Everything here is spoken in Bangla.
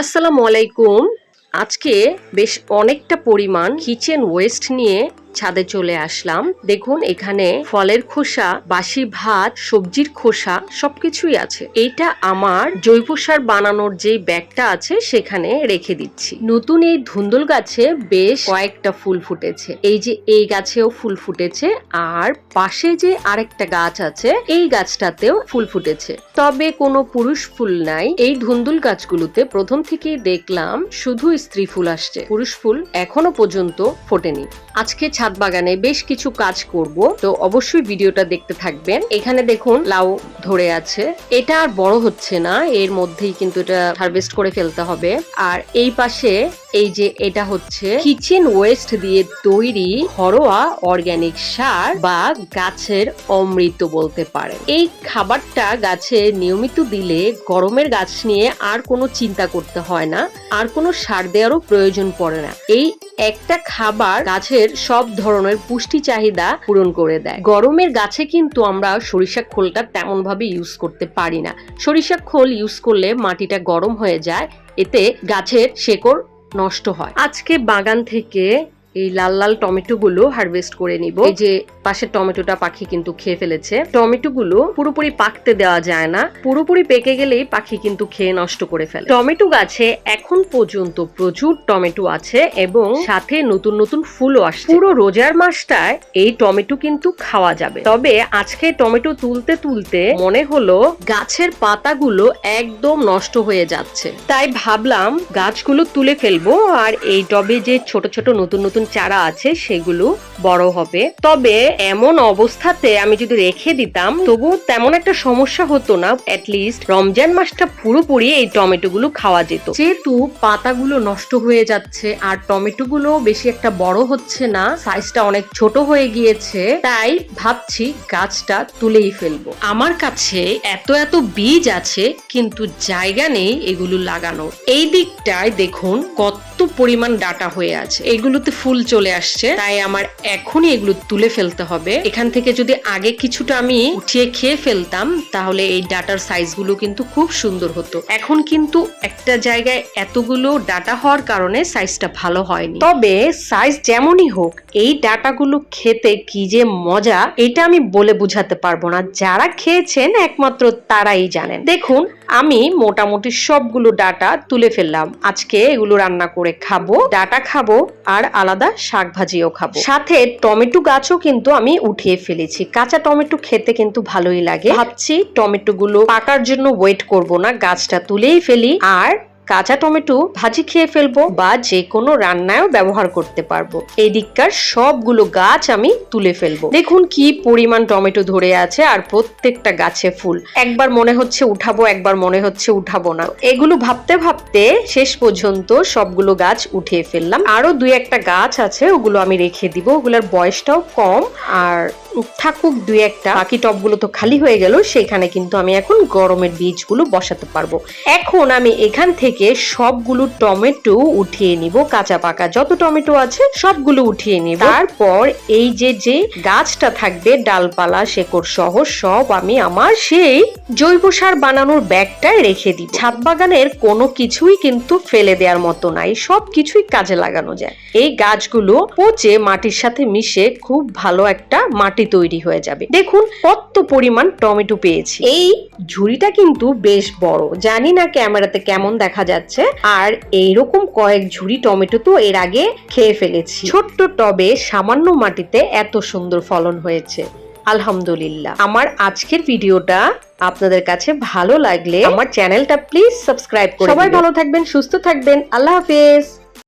আসসালামু আলাইকুম। আজকে বেশ অনেকটা পরিমাণ কিচেন ওয়েস্ট নিয়ে ছাদে চলে আসলাম। দেখুন, এখানে ফলের খোসা, বাসি ভাত, সবজির খোসা, সবকিছুই আছে। এইটা আমার জৈব সার বানানোর যে ব্যাগটা আছে, সেখানে রেখে দিচ্ছি। নতুন এই ধুন্দুল গাছে বেশ কয়েকটা ফুল ফুটেছে। এই যে এই গাছেও ফুল ফুটেছে, আর পাশে যে আরেকটা গাছ আছে, এই গাছটাতেও ফুল ফুটেছে। তবে কোনো পুরুষ ফুল নাই। এই ধুন্দুল গাছগুলোতে প্রথম থেকেই দেখলাম, শুধু স্ত্রী ফুল আসছে। পুরুষ ফুল এখনও পর্যন্ত ফোটেনি। আজকে ছাদ বাগানে বেশ কিছু কাজ করব। তো অবশ্যই ভিডিওটা দেখতে থাকবেন। এখানে দেখুন, লাউ ধরে আছে। এটা আর বড় হচ্ছে না, এর মধ্যেই কিন্তু এটা হারভেস্ট করে ফেলতে হবে। আর এই পাশে এই যে এটা হচ্ছে কিচেন ওয়েস্ট দিয়ে তৈরি ঘরোয়া অর্গানিক সার বা গাছের অমৃত বলতে পারে এই খাবারটা গাছে নিয়মিত দিলে গরমের গাছ নিয়ে আর কোনো চিন্তা করতে হয় না, আর কোনো সার দেওয়ারও প্রয়োজন পড়ে না। এই একটা খাবার গাছের সব ধরনের পুষ্টি চাহিদা পূরণ করে দেয়। গরমের গাছে কিন্তু আমরা সরিষা খোলটা তেমন ভাবে ইউজ করতে পারি না। সরিষা খোল ইউজ করলে মাটিটা গরম হয়ে যায়, এতে গাছের শেকড় নষ্ট হয়। আজকে বাগান থেকে এই লাল লাল টমেটো গুলো হারভেস্ট করে নিব। এই যে পাশের টমেটোটা পাখি কিন্তু খেয়ে ফেলেছে। টমেটো গুলো পুরোপুরি পাকতে দেওয়া যায় না। পুরোপুরি পেকে গেলেই পাখি কিন্তু খেয়ে নষ্ট করে ফেলে। টমেটো গাছে এখন পর্যন্ত প্রচুর টমেটো আছে এবং সাথে নতুন নতুন ফুলও আসছে। পুরো রোজার মাসটায় এই টমেটো কিন্তু খাওয়া যাবে। তবে আজকে টমেটো তুলতে তুলতে মনে হলো গাছের পাতাগুলো একদম নষ্ট হয়ে যাচ্ছে। তাই ভাবলাম গাছগুলো তুলে ফেলব আর এই টবে যে ছোট ছোট নতুন নতুন চারা আছে সেগুলো বড় হবে। তবে এমন অবস্থাতে আমি যদি রেখে দিতাম তবু তেমন একটা সমস্যা হতো না। লিস্ট রমজান মাসটা পুরোপুরি এই টমেটো গুলো খাওয়া যেত। যেহেতু পাতাগুলো নষ্ট হয়ে যাচ্ছে আর টমেটো গুলো বেশি একটা বড় হচ্ছে না সাইজটা অনেক ছোট হয়ে গিয়েছে, তাই ভাবছি গাছটা তুলেই ফেলব। আমার কাছে এত এত বীজ আছে, কিন্তু জায়গা নেই এগুলো লাগানোর। এই দিকটায় দেখুন কত পরিমাণ ডাটা হয়ে আছে। এগুলোতে ফুল চলে আসছে, তাই আমার এখনই এগুলো তুলে ফেলতে হবে। এখান থেকে যদি আগে কিছুটা আমি উঠিয়ে খেয়ে ফেলতাম, তাহলে এই ডাটার সাইজগুলো কিন্তু খুব সুন্দর হতো। এখন কিন্তু একটা জায়গায় এতগুলো ডাটা হওয়ার কারণে সাইজটা ভালো হয়নি। তবে সাইজ যেমনই হোক, এই ডাটাগুলো খেতে কি যে মজা, এটা আমি বলে বুঝাতে পারব না। যারা খেয়েছেন, একমাত্র তারাই জানেন। দেখুন আমি মোটামুটি সবগুলো ডাটা তুলে ফেললাম। আজকে এগুলো রান্না করে খাব, ডাটা খাব আর আলাদা শাক ভাজিও খাব। সাথে টমেটো গাছও কিন্তু আমি উঠিয়ে ফেলেছি। কাঁচা টমেটো খেতে কিন্তু ভালোই লাগে। ভাবছি টমেটো গুলো পাকার জন্য ওয়েট করব না, গাছটা তুলেই ফেলি। আর কাঁচা টমেটো ভাজি খেয়ে ফেলব বা যে কোনো রান্নায়ও ব্যবহার করতে পারব। এই দিককার সবগুলো গাছ আমি তুলে ফেলব। দেখুন কি পরিমাণ টমেটো ধরে আছে আর প্রত্যেকটা গাছে ফুল। একবার মনে হচ্ছে উঠাবো, একবার মনে হচ্ছে উঠাবো না। এগুলো ভাবতে ভাবতে শেষ পর্যন্ত সবগুলো গাছ উঠিয়ে ফেললাম। আরও দুই একটা গাছ আছে, ওগুলো আমি রেখে দিব। ওগুলোর বয়সটাও কম আর থাকুক দুই একটা। বাকি টবগুলো তো খালি হয়ে গেল সেখানে কিন্তু আমি এখন গরমের বীজগুলো বসাতে পারব। এখন আমি এখান থেকে সবগুলো টমেটো উঠিয়ে নিব, কাঁচা পাকা যত টমেটো আছে সবগুলো উঠিয়ে নিব। তারপর এই যে যে গাছটা থাকবে, ডালপালা, শেকড় সহ সব আমি আমার সেই জৈব সার বানানোর ব্যাগটায় রেখে দিই ছাদ বাগানের কোনো কিছুই কিন্তু ফেলে দেওয়ার মতো নাই সব কিছুই কাজে লাগানো যায়। এই গাছগুলো পচে মাটির সাথে মিশে খুব ভালো একটা মাটি তৈরি হয়ে যাবে। দেখুন কত পরিমাণ টমেটো পেয়েছি। এই ঝুড়িটা কিন্তু বেশ বড়, জানি না ক্যামেরাতে কেমন দেখা যাচ্ছে। আর এইরকম কয়েক ঝুড়ি টমেটো তো এর আগে খেয়ে ফেলেছি। ছোট্ট টবে সামান্য মাটিতে এত সুন্দর ফলন হয়েছে। আলহামদুলিল্লাহ। আমার আজকের ভিডিওটা আপনাদের কাছে ভালো লাগলে আমার চ্যানেলটা প্লিজ সাবস্ক্রাইব করে সবাই ভালো থাকবেন সুস্থ থাকবেন। আল্লাহ হাফেজ।